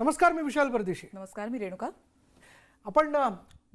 नमस्कार मी विशाल परदेशी. नमस्कार मी रेणुका. आपण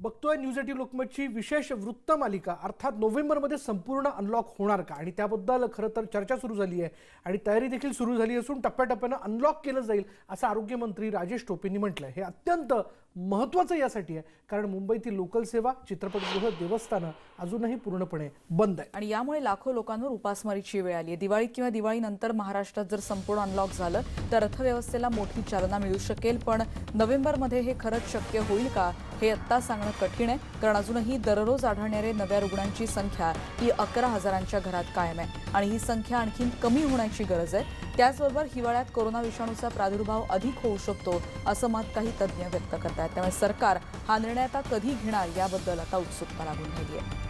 बघतोय न्यूज एटी लोकमतची विशेष वृत्त मालिका अर्थात नोव्हेंबरमध्ये संपूर्ण अनलॉक होणार का? आणि त्याबद्दल खरं तर चर्चा सुरू झाली आहे आणि तयारी देखील सुरू झाली असून टप्प्याटप्प्यानं अनलॉक केलं जाईल असं आरोग्यमंत्री राजेश टोपेंनी म्हटलंय. हे अत्यंत महत्त्वाचं यासाठी आहे कारण मुंबईतील लोकल सेवा चित्रपटगृह देवस्थानं अजूनही पूर्णपणे बंद आहे आणि यामुळे लाखो लोकांवर उपासमारीची वेळ आली आहे. दिवाळीत किंवा दिवाळीनंतर महाराष्ट्रात जर संपूर्ण अनलॉक झालं तर अर्थव्यवस्थेला मोठी चालना मिळू शकेल पण नोव्हेंबरमध्ये हे खरंच शक्य होईल का हे आत्ता सांगणं कठीण आहे कारण अजूनही दररोज आढळणारे नव्या रुग्णांची संख्या ही अकरा हजारांच्या घरात कायम आहे. आणि ही संख्या आणखी कमी होण्याची गरज आहे. त्याचबरोबर हिवाळ्यात कोरोना विषाणूचा प्रादुर्भाव अधिक होऊ शकतो असं मत काही तज्ज्ञ व्यक्त करतात त्यामुळे सरकार हा निर्णय आता कधी घेणार याबद्दल आता उत्सुकता लागून राहिली आहे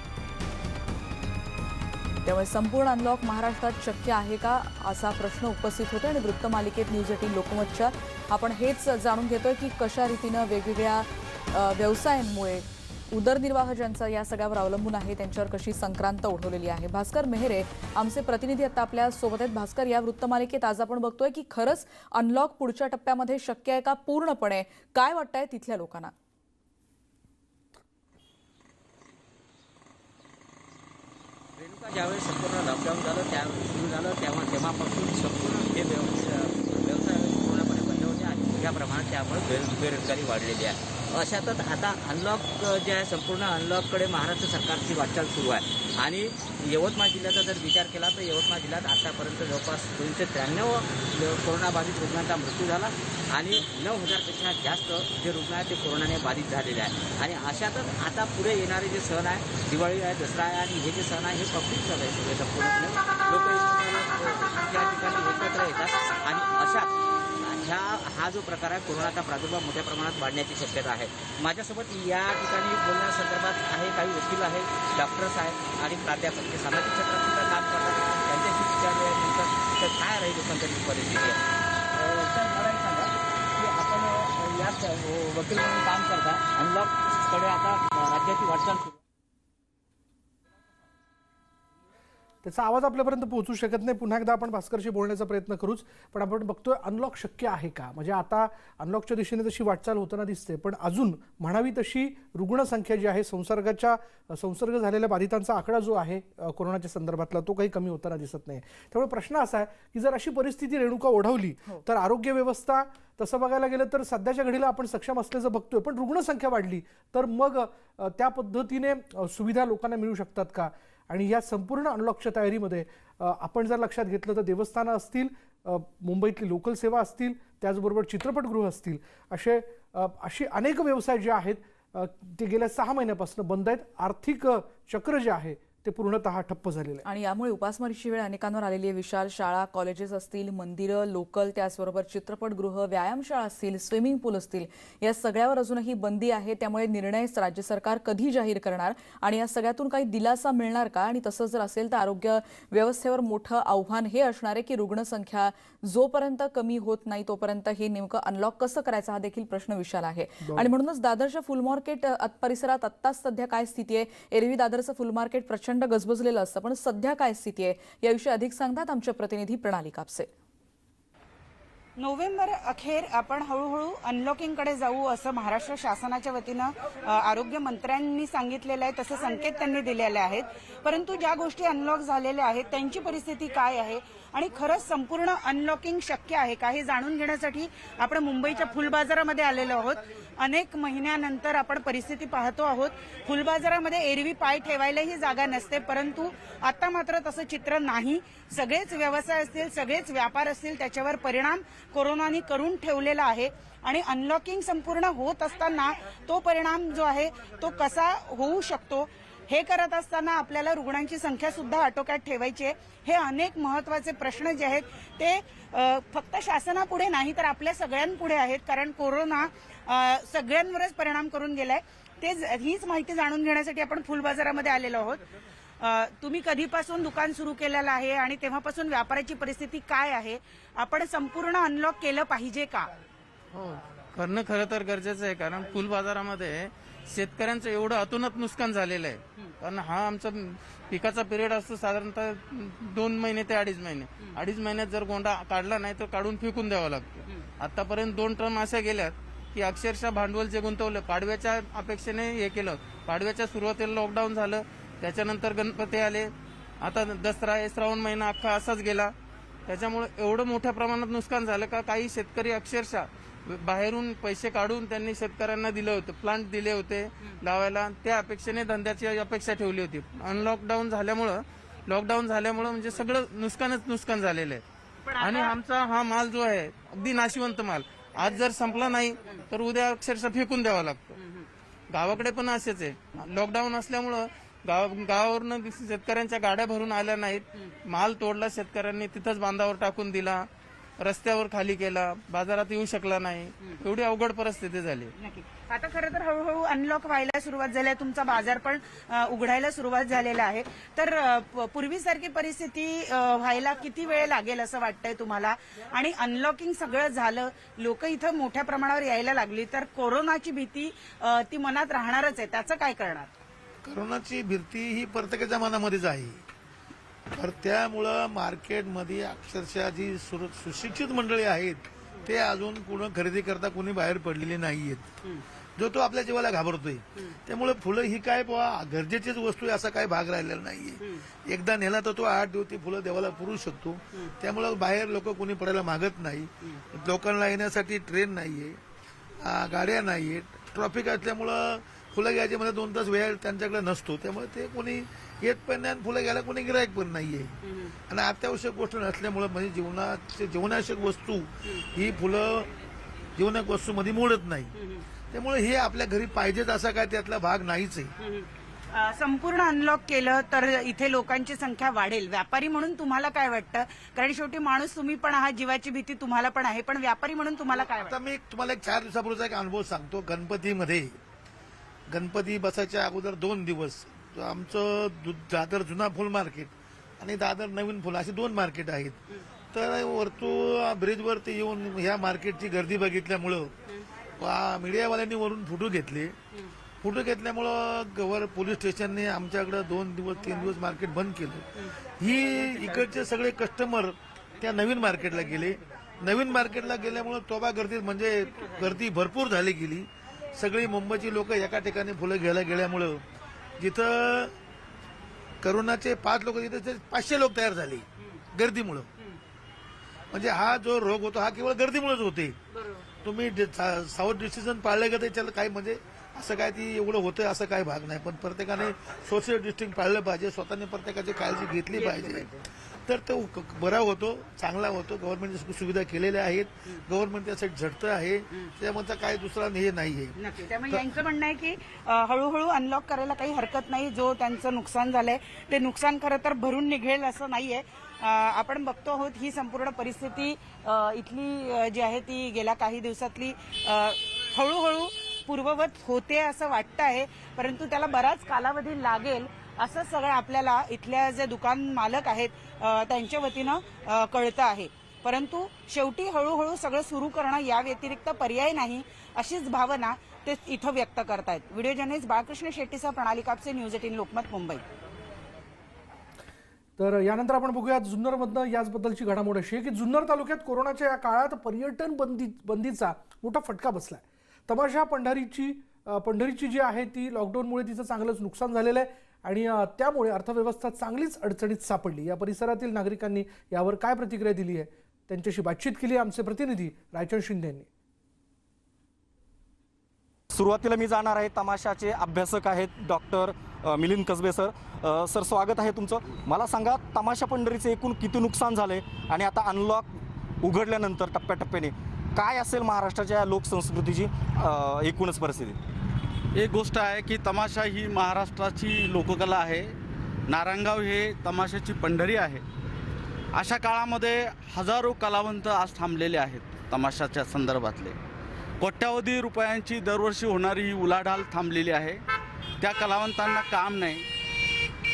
त्यामुळे संपूर्ण अनलॉक महाराष्ट्रात शक्य आहे का असा प्रश्न उपस्थित होतो आणि वृत्तमालिकेत न्यूज एटीन लोकमतच्या आपण हेच जाणून घेतोय की कशा रीतीनं वेगवेगळ्या व्यवसायांमुळे उदरनिर्वाह ज्यांचा या सगळ्यावर अवलंबून आहे त्यांच्यावर कशी संक्रांत ओढवलेली आहे? भास्कर मेहरे आमचे प्रतिनिधी आता आपल्यासोबत आहेत. भास्कर या वृत्तमालिकेत आज आपण बघतोय की खरंच अनलॉक पुढच्या टप्प्यामध्ये शक्य आहे का? पूर्णपणे काय वाटतंय तिथल्या लोकांना? रेणुका ज्यावेळेस संपूर्ण लॉकडाऊन झालं त्या सुरू झालं तेव्हा तेव्हापासून संपूर्ण हे व्यवसाय व्यवसाय पूर्णपणे बंद होते आणि मोठ्या प्रमाणात त्यामुळे बेरोजगारी वाढलेली आहे. अशातच आता अनलॉक जे आहे संपूर्ण अनलॉककडे महाराष्ट्र सरकारची वाटचाल सुरू आहे. आणि यवतमाळ जिल्ह्याचा जर विचार केला तर यवतमाळ जिल्ह्यात आतापर्यंत जवळपास दोनशे त्र्याण्णव कोरोनाबाधित रुग्णांचा मृत्यू झाला आणि नऊ हजारपेक्षा जास्त जे रुग्ण आहेत ते कोरोनाने बाधित झालेले आहे आणि अशातच आता पुढे येणारे जे सण आहे दिवाळी आहे दसरा आहे आणि हे जे सण आहे हे पब्लिक सण आहे सगळे संपूर्णपणे लोक त्या ठिकाणी एकत्र येतात आणि अशात ह्या हा जो प्रकार आहे कोरोनाचा प्रादुर्भाव मोठ्या प्रमाणात वाढण्याची शक्यता आहे. माझ्यासोबत या ठिकाणी बोलण्यासंदर्भात आहे काही वकील आहेत डॉक्टर्स आहेत आणि प्राध्यापक. जे सामाजिक क्षेत्रात सुद्धा काम करतात. त्यांच्याशी विचारल्यानंतर तर काय राहील एकंदरीत परिस्थिती आहे? सर मला एक सांगा की आपण याच वकील म्हणून काम करता. अनलॉककडे आता राज्याची वाटचाल त्याचा आवाज आपल्यापर्यंत पोहोचू शकत नाही. पुन्हा एकदा आपण भास्करशी बोलण्याचा प्रयत्न करूच पण आपण बघतोय अनलॉक शक्य आहे का? म्हणजे आता अनलॉकच्या दिशेने तशी वाटचाल होताना दिसते पण अजून म्हणावी तशी रुग्णसंख्या जी आहे संसर्गाच्या संसर्ग झालेल्या बाधितांचा आकडा जो आहे कोरोनाच्या संदर्भातला तो काही कमी होताना दिसत नाही. त्यामुळे प्रश्न असा आहे की जर अशी परिस्थिती रेणुका ओढवली तर आरोग्य व्यवस्था तसं बघायला गेलं तर सध्याच्या घडीला आपण सक्षम असल्याचं बघतोय पण रुग्णसंख्या वाढली तर मग त्या पद्धतीने सुविधा लोकांना मिळू शकतात का? आणि या संपूर्ण अनलॉकच्या तयारीमध्ये आपण जर लक्षात घेतलं तर देवस्थानं असतील मुंबईतली लोकल सेवा असतील त्याचबरोबर चित्रपटगृह असतील असे असे अशी अनेक व्यवसाय जे आहेत ते गेल्या सहा महिन्यापासून बंद आहेत. आर्थिक चक्र जे आहे ते पूर्णतः ठप्प झालेलं आहे आणि यामुळे उपासमारीची वेळ अनेकांवर आलेली आहे. विशाल शाळा कॉलेजेस असतील मंदिरं लोकल त्याचबरोबर चित्रपटगृह व्यायामशाळा असतील स्विमिंग पूल असतील या सगळ्यावर अजूनही बंदी आहे. त्यामुळे निर्णय राज्य सरकार कधी जाहीर करणार? आणि या सगळ्यातून काही दिलासा मिळणार का? आणि तसं जर असेल तर आरोग्य व्यवस्थेवर मोठं आव्हान हे असणार आहे की रुग्णसंख्या जोपर्यंत कमी होत नाही तोपर्यंत हे नेमकं अनलॉक कसं करायचं? हा देखील प्रश्न विशाल आहे. आणि म्हणूनच दादरच्या फुल मार्केट परिसरात आत्ताच सध्या काय स्थिती आहे? एरवी दादरचं फुल मार्केट प्रचंड गजबजलेलं असतं. पण सध्या काय स्थिती आहे याविषयी अधिक सांगतात आमचे प्रतिनिधी प्रणाली कापसे. नोव्हेंबर अखेर आपण हळूहळू अनलॉकिंगकडे जाऊ असं महाराष्ट्र शासनाच्या वतीनं आरोग्य मंत्र्यांनी सांगितलेलं आहे तसे संकेत त्यांनी दिलेले आहेत. परंतु ज्या गोष्टी अनलॉक झालेल्या आहेत त्यांची परिस्थिती काय आहे? आणि खरंच संपूर्ण अनलॉकिंग शक्य आहे. का हे जाणून घेण्यासाठी आपण मुंबईच्या फुलबाजारामध्ये आलेलो आहोत. अनेक महिन्यानंतर आपण परिस्थिती पाहतो आहोत. फुलबाजारामध्ये एरवी पाय ठेवायलाही जागा नसते परंतु आता मात्र तसं चित्र नाही. सगळेच व्यवसाय असतील सगळेच व्यापार असतील त्याच्यावर परिणाम कोरोनाने करून ठेवलेला आहे. आणि अनलॉकिंग संपूर्ण होत असताना तो परिणाम जो आहे तो कसा होऊ शकतो? हे करत असताना आपल्याला रुग्णांची संख्या सुद्धा आटोक्यात ठेवायची आहे. हे अनेक महत्त्वाचे प्रश्न जे आहेत ते फक्त शासनापुढे नाही तर आपल्या सगळ्यांपुढे आहेत कारण कोरोना सगळ्यांवरच परिणाम करून गेलाय. ते हीच माहिती जाणून घेण्यासाठी आपण फुल बाजारामध्ये आलेलो आहोत. तुम्ही कधीपासून दुकान सुरू केलेलं आहे आणि तेव्हापासून व्यापाराची परिस्थिती काय आहे? आपण संपूर्ण अनलॉक केलं पाहिजे का? हो करणं खरं तर गरजेचं आहे कारण फुल बाजारामध्ये शेतकऱ्यांचं एवढं अतोनात नुकसान झालेलं आहे. कारण हा आमचा पिकाचा पिरियड असतो साधारणतः दोन महिने ते अडीच महिने. अडीच महिन्यात जर गोंडा काढला नाही तर काढून फेकून द्यावा लागतो. आतापर्यंत दोन टर्म अशा गेल्यात की अक्षरशः भांडवल जे गुंतवलं पाडव्याच्या अपेक्षेने हे केलं. पाडव्याच्या सुरुवातीला लॉकडाऊन झालं त्याच्यानंतर गणपती आले. आता दसरा श्रावण महिना अख्खा असाच गेला. त्याच्यामुळे एवढं मोठ्या प्रमाणात नुकसान झालं का काही शेतकरी अक्षरशः बाहेरून पैसे काढून त्यांनी शेतकऱ्यांना दिले होते प्लांट दिले होते लावायला. त्या अपेक्षेने धंद्याची अपेक्षा ठेवली होती. अनलॉकडाऊन झाल्यामुळं लॉकडाऊन झाल्यामुळं म्हणजे सगळं नुकसानच नुकसान झालेलं आहे. आणि आमचा हा माल जो आहे अगदी नाशिवंत माल. आज जर संपला नाही तर उद्या अक्षरशः फेकून द्यावा लागतो. गावाकडे पण असेच आहे. लॉकडाऊन असल्यामुळं गाव गावावरनं शेतकऱ्यांच्या गाड्या भरून आल्या नाहीत. माल तोडला शेतकऱ्यांनी तिथंच बांधावर टाकून दिला. रस्त्यावर खाली केला बाजारात येऊ शकला नाही. एवढी अवघड परिस्थिती झाली. नक्की. आता खरं तर हळूहळू अनलॉक व्हायला सुरुवात झाली आहे. तुमचा बाजार पण उघडायला सुरुवात झालेला आहे. तर पूर्वीसारखी परिस्थिती व्हायला किती वेळ लागेल असं वाटतंय तुम्हाला? आणि अनलॉकिंग सगळं झालं लोक इथं मोठ्या प्रमाणावर यायला लागली तर कोरोनाची भीती ती मनात राहणारच आहे. त्याचं काय करणार? करोनाची भीती ही प्रत्येकाच्या मनामध्येच आहे. तर त्यामुळं मार्केटमध्ये अक्षरशः जी सुशिक्षित मंडळी आहेत ते अजून कुणं खरेदी करता कोणी बाहेर पडलेले नाहीयेत. जो तो आपल्या जीवाला घाबरतोय. त्यामुळे फुलं ही काय बुवा गरजेचीच वस्तू आहे असा काही भाग राहिलेला नाहीये. एकदा नेला तर तो आठ दिवस ती फुलं देवाला पुरू शकतो. त्यामुळं बाहेर लोक कोणी पडायला मागत नाही. लोकांना येण्यासाठी ट्रेन नाहीये. गाड्या नाहीयेत. ट्रॉफिक असल्यामुळं फुलं घ्यायचे म्हणजे दोन तास वेळ त्यांच्याकडे नसतो. त्यामुळे ते कोणी येत पण नाही आणि फुलं घ्यायला कोणी गिरायक पण नाहीये. आणि अत्यावश्यक गोष्ट नसल्यामुळं म्हणजे जीवनाचे जीवनावश्यक वस्तू ही फुलं जीवनाक वस्तूमध्ये मोडत नाही. त्यामुळे हे आपल्या घरी पाहिजेत असा काय त्यातला भाग नाहीच आहे. अ, संपूर्ण अनलॉक केलं तर इथे लोकांची संख्या वाढेल. व्यापारी म्हणून तुम्हाला काय वाटतं? कारण शेवटी माणूस तुम्ही पण आहात जीवाची भीती तुम्हाला पण आहे पण व्यापारी म्हणून तुम्हाला काय वाटतं? आता मी तुम्हाला एक चार दिवसापूर्वीचा एक अनुभव सांगतो. गणपतीमध्ये गणपती बसायच्या अगोदर दोन दिवस आमचं दु- दादर जुना फुल मार्केट आणि दादर नवीन फुल असे दोन मार्केट आहेत. तर वरतू ब्रिजवरती येऊन ह्या मार्केटची गर्दी बघितल्यामुळं वा- मीडियावाल्यांनी वरून फोटो घेतले. फोटो घेतल्यामुळं गवर पोलीस स्टेशनने आमच्याकडे दोन दिवस तीन दिवस मार्केट बंद केलं. ही इकडचे सगळे कस्टमर त्या नवीन मार्केटला गेले. नवीन मार्केटला गेल्यामुळं तोबा गर्दीत म्हणजे गर्दी भरपूर झाली गेली. सगळी मुंबईची लोक एका ठिकाणी फुलं घ्यायला गेल्यामुळं जिथं करोनाचे पाच लोक तिथे पाचशे लोक तयार झाले गर्दीमुळं. म्हणजे हा जो रोग होतो हा केवळ गर्दीमुळेच होते. तुम्ही साऊथ डिसिजन पाळले का त्याच्याला काय म्हणजे असं काय ती एवढं होतं असं काय भाग नाही. पण प्रत्येकाने सोशल डिस्टिंग पाळलं पाहिजे स्वतःने प्रत्येकाची काळजी घेतली पाहिजे. तर तो बरा होतो चांगला होतो. गव्हर्नमेंटने सुविधा केलेल्या आहेत. गव्हर्नमेंट त्यासाठी झटतं आहे. त्यामध्ये काय दुसरा हे नाहीये. नक्की. त्यामुळे यांचं म्हणणं आहे की हळूहळू अनलॉक करायला काही हरकत नाही. जो त्यांचं नुकसान झालंय ते नुकसान खरं तर भरून निघेल असं नाहीये. आपण बघतो आहोत ही संपूर्ण परिस्थिती इथली जी आहे ती गेल्या काही दिवसातली हळूहळू पूर्ववत होते असं वाटतं आहे परंतु त्याला बराच कालावधी लागेल असं सगळं आपल्याला इथल्या जे दुकान मालक आहेत त्यांच्या वतीनं कळतं आहे. परंतु शेवटी हळूहळू सगळं सुरू करणं या व्यतिरिक्त पर्याय नाही अशीच भावना ते इथं व्यक्त करतायत. व्हिडिओ जर्नलिस्ट बाळकृष्ण शेट्टीसह प्रणाली कापसे न्यूज एटीन लोकमत मुंबई. तर यानंतर आपण बघूयात जुन्नरमधनं याचबद्दलची घडामोड अशी आहे की जुन्नर तालुक्यात कोरोनाच्या या काळात पर्यटन बंदी बंदीचा मोठा फटका बसला आहे तमाशा पंढरीची पंढरीची जी आहे ती लॉकडाऊनमुळे तिचं चांगलंच नुकसान झालेलं आहे. आणि त्यामुळे अर्थव्यवस्था चांगलीच अडचणीत सापडली. या परिसरातील नागरिकांनी यावर काय प्रतिक्रिया दिली आहे? त्यांच्याशी बातचीत केली आमचे प्रतिनिधी रायचंद शिंदे यांनी. सुरुवातीला मी जाणार आहे. तमाशाचे अभ्यासक आहेत doctor Milind Kasbe sir. Sir स्वागत आहे तुमचं. मला सांगा तमाशा पंढरीचे एकूण किती नुकसान झाले आणि आता अनलॉक उघडल्यानंतर टप्प्याटप्प्याने काय असेल महाराष्ट्राच्या लोकसंस्कृतीची एकूणच परिस्थिती? एक गोष्ट आहे की तमाशा ही महाराष्ट्राची लोककला आहे. नारायणगाव हे तमाशाची पंढरी आहे. अशा काळामध्ये हजारो कलावंत आज थांबलेले आहेत तमाशाच्या संदर्भातले. कोट्यावधी रुपयांची दरवर्षी होणारी ही उलाढाल थांबलेली आहे. त्या कलावंतांना काम नाही.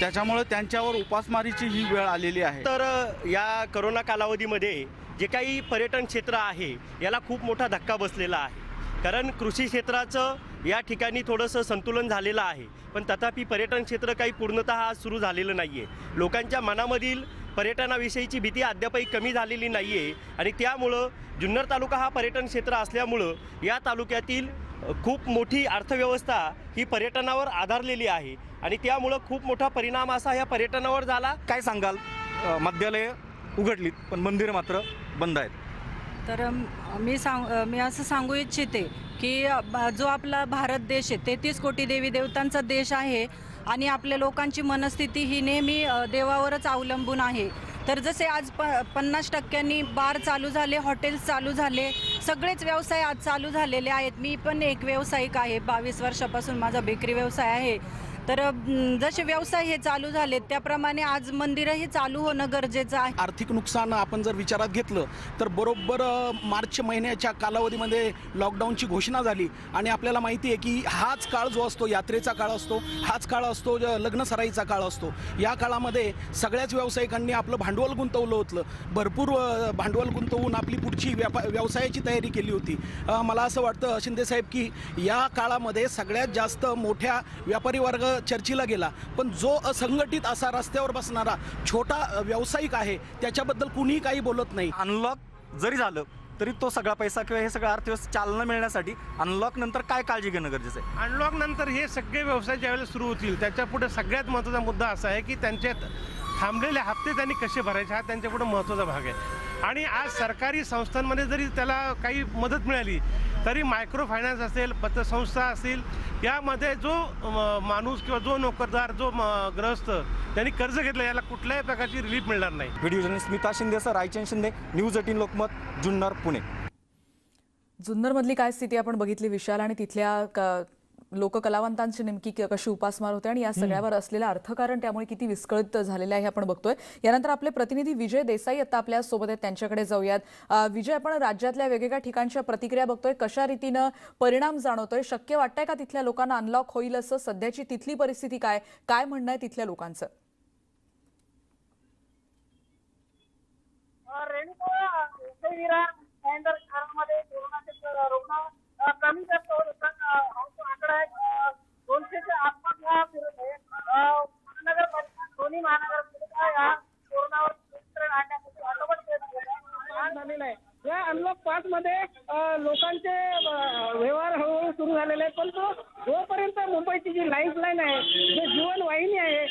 त्याच्यामुळे त्यांच्यावर उपासमारीची ही वेळ आलेली आहे. तर या करोना कालावधीमध्ये जे काही पर्यटन क्षेत्र आहे याला खूप मोठा धक्का बसलेला आहे. कारण कृषी क्षेत्राचं या ठिकाणी थोडंसं संतुलन झालेलं आहे. पण तथापि पर्यटन क्षेत्र काही पूर्णतः आज सुरू झालेलं नाही आहे लोकांच्या मनामधील पर्यटनाविषयीची भीती अद्यापही कमी झालेली नाही आहे आणि त्यामुळं जुन्नर तालुका हा पर्यटन क्षेत्र असल्यामुळं या तालुक्यातील खूप मोठी अर्थव्यवस्था ही पर्यटनावर आधारलेली आहे. आणि त्यामुळं खूप मोठा परिणाम असा या पर्यटनावर झाला. काय सांगाल? मध्यालय उघडलीत पण मंदिरं मात्र बंद आहेत. तर मी सांग मी असं सांगू इच्छिते की जो आपला भारत देश आहे तेहतीस कोटी देवी देवतांचा देश आहे आणि आपल्या लोकांची मनस्थिती ही नेहमी देवावरच अवलंबून आहे. तर जसे आज प पन्नास टक्क्यांनी बार चालू झाले हॉटेल्स चालू झाले सगळेच व्यवसाय आज चालू झालेले आहेत. मी पण एक व्यावसायिक आहे बावीस वर्षापासून माझा बेकरी व्यवसाय आहे. तर जसे व्यवसाय हे चालू झाले त्याप्रमाणे आज मंदिरही चालू होणं गरजेचं आहे. आर्थिक नुकसान आपण जर विचारात घेतलं तर बरोबर मार्च महिन्याच्या कालावधीमध्ये लॉकडाऊनची घोषणा झाली. आणि आपल्याला माहिती आहे की हाच काळ जो असतो यात्रेचा काळ असतो हाच काळ असतो लग्नसराईचा काळ असतो. या काळामध्ये सगळ्याच व्यावसायिकांनी आपलं भांडवल गुंतवलं होतं. भरपूर भांडवल गुंतवून आपली पुढची व्यापा व्यवसायाची तयारी केली होती. मला असं वाटतं शिंदेसाहेब की या काळामध्ये सगळ्यात जास्त मोठ्या व्यापारी वर्ग चर्चेला गेला. पण जो असंघटित असा रस्त्यावर बसणारा छोटा व्यावसायिक आहे त्याच्याबद्दल कुणीही काही बोलत नाही. अनलॉक जरी झालं तरी तो सगळा पैसा किंवा हे सगळं अर्थव्यवस्था चालना मिळण्यासाठी अनलॉक नंतर काय काळजी घेणं गरजेचं आहे? अनलॉक नंतर हे सगळे व्यवसाय ज्यावेळेला सुरू होतील त्याच्या पुढे सगळ्यात महत्त्वाचा मुद्दा असा आहे की त्यांचे थांबलेले हप्ते त्यांनी कसे भरायचे हा त्यांच्या पुढे महत्त्वाचा भाग आहे. आणि आज सरकारी संस्थांमध्ये जरी त्याला काही मदत मिळाली तरी मायक्रो फायनान्स असेल पतसंस्था असतील यामध्ये जो माणूस किंवा जो नोकरदार जो म, ग्रहस्थ त्यांनी कर्ज घेतलं याला कुठल्याही प्रकारची रिलीफ मिळणार नाही. Video journalist Smita Shinde sir Raychand Shinde news eighteen Lokmat Junnar Pune. जुन्नरमधली काय स्थिती आपण बघितली विशाल आणि तिथल्या क- लोककलावंतांची नेमकी क- कशी उपासमार होते आणि या सगळ्यावर असलेलं अर्थकारण त्यामुळे किती विस्कळीत झालेलं आहे हे आपण बघतोय. यानंतर आपले प्रतिनिधी विजय देसाई आता आपल्यासोबत आहेत त्यांच्याकडे जाऊयात. विजय आपण राज्यातल्या वेगवेगळ्या ठिकाणच्या प्रतिक्रिया बघतोय. कशा रीतीनं परिणाम जाणवतोय? शक्य वाटतंय का तिथल्या लोकांना अनलॉक होईल असं? सध्याची तिथली परिस्थिती काय? काय म्हणणं आहे तिथल्या लोकांचं? कमी जास्त आकडा दोनशेच्या आसपास हा फिरत आहे महानगरपालिका दोन्ही महानगरपालिका या कोरोनावर नियंत्रण आणण्यासाठी अटोपट प्रयत्न झालेला आहे या अनलॉक पाच मध्ये लोकांचे व्यवहार हळूहळू सुरू झालेले आहेत. पण तो जोपर्यंत मुंबईची जी लाईफ लाईन आहे जी जीवनवाहिनी आहे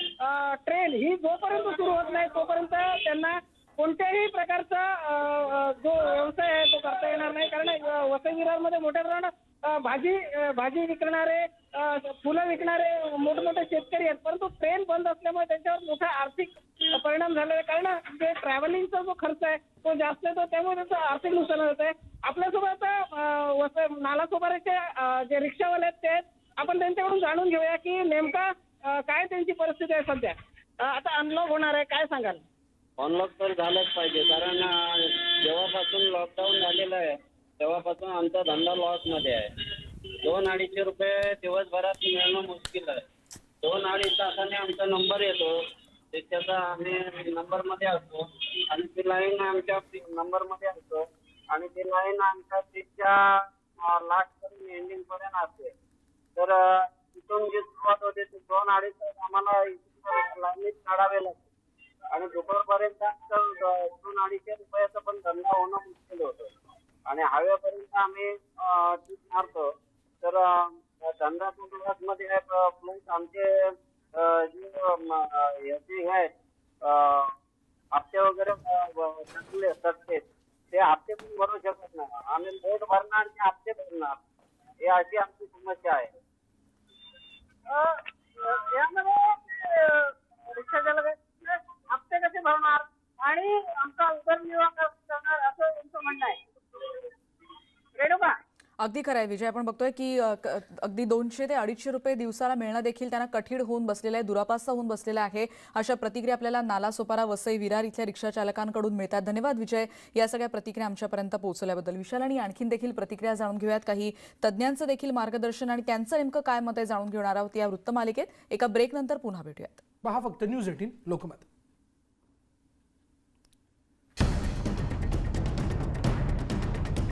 ट्रेन ही जोपर्यंत सुरू होत नाही तोपर्यंत त्यांना कोणत्याही प्रकारचा अ, जो व्यवसाय आहे तो करता येणार नाही. कारण वसई विरारमध्ये मोठ्या प्रमाणात भाजी भाजी विकणारे फुलं विकणारे मोठमोठे शेतकरी आहेत. परंतु ट्रेन बंद असल्यामुळे त्यांच्यावर मोठा आर्थिक परिणाम झालेला आहे. कारण जे ट्रॅव्हलिंगचा जो खर्च आहे तो जास्त येतो त्यामुळे त्याचं आर्थिक नुकसान होत आहे. आपल्यासोबत अ, वसई जे रिक्षावाले आहेत ते आपण त्यांच्याकडून जाणून घेऊया की नेमका काय त्यांची परिस्थिती आहे सध्या. आता अनलॉक होणार आहे. काय सांगाल? अनलॉक तर झालंच पाहिजे. कारण जेव्हापासून लॉकडाऊन झालेलं आहे तेव्हापासून आमचा धंदा लॉसमध्ये आहे. दोन अडीचशे रुपये दिवसभरात मिळणं मुश्किल आहे. दोन अडीच तासाने आमचा नंबर येतो. त्याच्याचा आम्ही नंबरमध्ये असतो. आणि ती लाईन आमच्या नंबरमध्ये असतो. आणि ती लाईन आमच्या तिच्या लास्टपर्यंत एंडिंगपर्यंत असते. तर तिथून जी सुरुवात होते ती दोन अडीच तास आम्हाला लाईनीत काढावे लागते. आणि दुपारपर्यंत दोन अडीचशे रुपयाचा पण धंदा होणं मुश्किल होतं. आणि हव्यापर्यंत आम्ही ट्रीप मारतो. तर धंदा मध्ये प्लस आमचे जे याचे हे आहेत हप्ते वगैरे अं, थकले ते हप्ते पण भरू शकत नाही. आम्ही बोट भरणार आणि हप्ते भरणार? हे अशी आमची समस्या आहे. रिक्षा चालक हप्ते कसे भरणार आणि आमचा उदरनिर्वाह करणार असं त्यांचं म्हणणं आहे. रेणुका. अगदी खरं आहे विजय. आपण बघतोय क- अगदी दोनशे ते अडीचशे रुपये दिवसाला मिळणं देखील त्यांना कठीण होऊन बसलेलं आहे दुरापास्त होऊन बसलेला आहे. अशा प्रतिक्रिया आपल्याला नालासोपारा वसई विरार इथल्या रिक्षा चालकांकडून मिळतात. धन्यवाद विजय. या सगळ्या प्रतिक्रिया आमच्यापर्यंत पोहोचवल्याबद्दल. विशाल आणि आणखीन देखील प्रतिक्रिया जाणून घेऊयात. काही तज्ज्ञांचं देखील मार्गदर्शन आणि त्यांचं नेमकं काय मत आहे जाणून घेणार आहोत या वृत्तमालिकेत. एका ब्रेकनंतर पुन्हा भेटूयात. पहा फक्त न्यूज एटीन लोकमत.